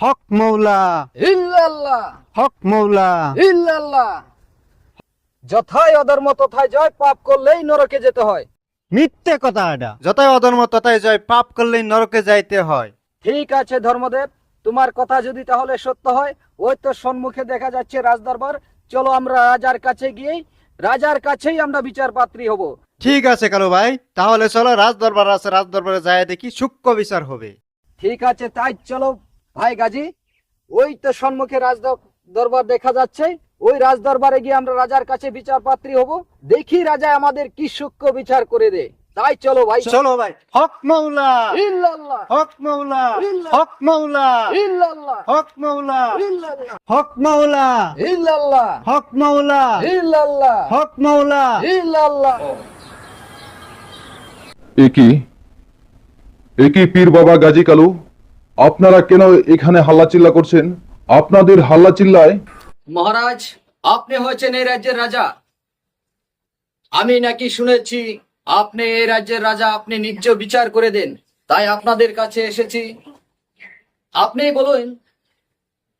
হক মৌলা। ইল্লাল্লাহ। হক মৌলা। ইল্লাল্লাহ। যথায় অধর্ম তথায় জয় পাপ করলেই নরকে যেতে হয়। মিথ্যে কথা এটা। যতই অধর্ম ততই জয় পাপ করলেই নরকে যাইতে হয়। ঠিক আছে ধর্মদেব তোমার কথা যদি তাহলে সত্য হয় ওই তো সম্মুখে দেখা যাচ্ছে রাজদরবার। চলো আমরা রাজার কাছে গিয়েই রাজার কাছেই আমরা বিচার পাত্রী হব। ঠিক আছে কালু ভাই তাহলে চলো রাজ দরবার আছে রাজ দরবারে যায় দেখি সূক্ষ্ম বিচার হবে। ঠিক আছে তাই চলো। ভাই গাজী ওই তো সম্মুখে রাজ দরবার দেখা যাচ্ছে ওই রাজ দরবারে গিয়ে আমরা রাজার কাছে বিচার পাত্রী হব। দেখি রাজা আমাদের কি সূক্ষ্ম বিচার করে দে। তাই চলো ভাই। চলো ভাই। হক মৌলা ইল্লাল্লাহ। হক মৌলা হক মৌলা ইল্লাল্লাহ। হক মৌলা ইল্লাল্লাহ। হক মৌলা ইল্লাল্লাহ। হক মৌলা ইল্লাল্লাহ। হক মৌলা ইল্লাল্লাহ। একই একই পীর বাবা গাজী কালু। আপনারা কেন এখানে হাল্লাচিল্লা করছেন? আপনাদের হাল্লা চিল্লায় মহারাজ, আপনি হয়েছেন এই রাজ্যের রাজা। আমি নাকি শুনেছি, আপনি এই রাজ্যের রাজা, আপনি নিজ বিচার করে দেন। তাই আপনাদের কাছে এসেছি। আপনি বলুন,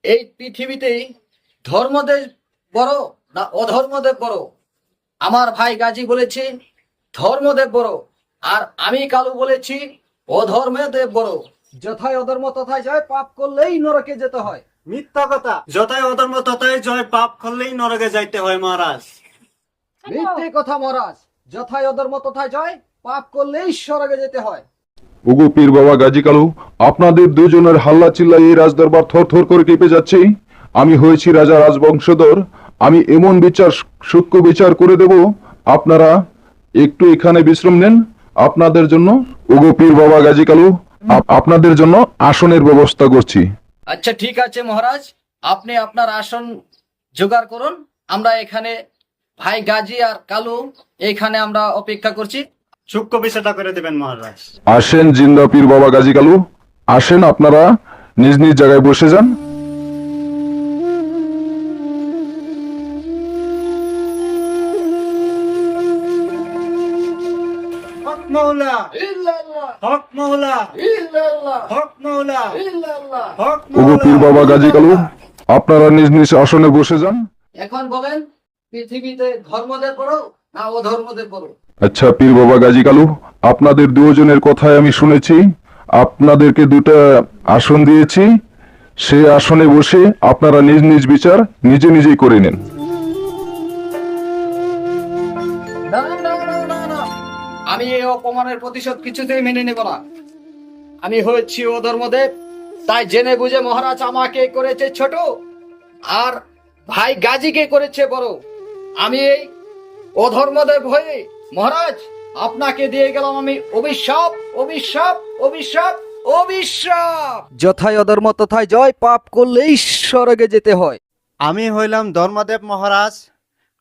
এই পৃথিবীতে ধর্মদেব বড় না অধর্মদেব বড়? আমার ভাই গাজী বলেছে, ধর্মদেব বড়। আর আমি কালু বলেছি, অধর্মদেব বড়। যথায় অধর্ম তথায় যায় পাপ করলেই নরকে যেতে হয়। মিথ্যা কথা। যতই অধর্ম ততই জয় পাপ করলেই নরকে যাইতে হয় মহারাজ। মিথ্যে কথা মহারাজ। যথায় অধর্ম তথায় জয় পাপ করলেই স্বর্গে যেতে হয়। ওগো পীর বাবা গাজী কালু আপনাদের দুজনের হাল্লা চিল্লায় এই রাজদরবার থর থর করে কেঁপে যাচ্ছে। আমি হয়েছি রাজা রাজবংশধর। আমি এমন বিচার সূক্ষ্ম বিচার করে দেব। আপনারা একটু এখানে বিশ্রাম নেন। আপনাদের জন্য ওগো পীর বাবা গাজী কালু আপনাদের জন্য আসনের ব্যবস্থা করছি। আচ্ছা ঠিক আছে মহারাজ। আপনি আপনার আসন জোগাড় করুন। আমরা এখানে ভাই গাজী আর কালু এখানে আমরা অপেক্ষা করছি। সূক্ষ্ম বিষয়টা করে দেবেন মহারাজ। আসেন জিন্দা পীর বাবা গাজী কালু। আসেন আপনারা নিজ নিজ জায়গায় বসে যান। মৌলা। হক মৌলা। হক মৌলা। হক পীর বাবা গাজী কালু আপনারা নিজ নিজ আসনে বসে যান। এখন বলেন পৃথিবীতে ধর্মদের বড় না অধর্মদের বড় আচ্ছা পীর বাবা গাজী কালু আপনাদের দুজনের কথাই আমি শুনেছি। আপনাদেরকে দুটা আসন দিয়েছি। সে আসনে বসে আপনারা নিজ নিজ বিচার নিজে নিজেই করে নেন। আমি এই অপমানের প্রতিশোধ কিছুতেই মেনে নেব না। আমি হয়েছি ও ধর্মদেব তাই জেনে বুঝে মহারাজ আমাকে করেছে ছোট আর ভাই গাজীকে করেছে বড়। আমি এই অধর্মদেব হয়ে মহারাজ আপনাকে দিয়ে গেলাম আমি অভিশাপ অভিশাপ অভিশাপ অভিশাপ। যথায় অধর্ম তথায় জয় পাপ করলেই স্বর্গে যেতে হয়। আমি হইলাম ধর্মদেব মহারাজ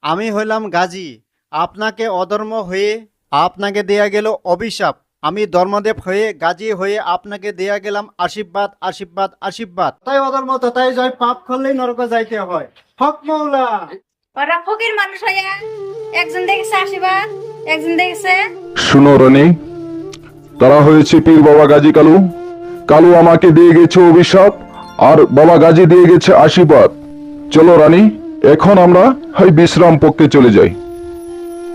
আমি হইলাম গাজী আপনাকে অধর্ম হয়ে আপনাকে দেয়া গেল অভিশাপ। আমি ধর্মদেব হয়ে গাজী হয়ে আপনাকে দেয়া গেলাম আশীর্বাদ আশীর্বাদ আশীর্বাদ। তাই অধর্ম তাই জয় পাপ করলেই নরকে যাইতে হয়। হক মৌলা। ওরা ফকির মানুষ হইয়া একজন দেখেছে আশীর্বাদ একজন দেখেছে শুনো রনি তারা হয়েছে পীর বাবা গাজী কালু। কালু আমাকে দিয়ে গেছে অভিশাপ আর বাবা গাজী দিয়ে গেছে আশীর্বাদ। চলো রানী এখন আমরা হয় বিশ্রাম পক্ষে চলে যাই।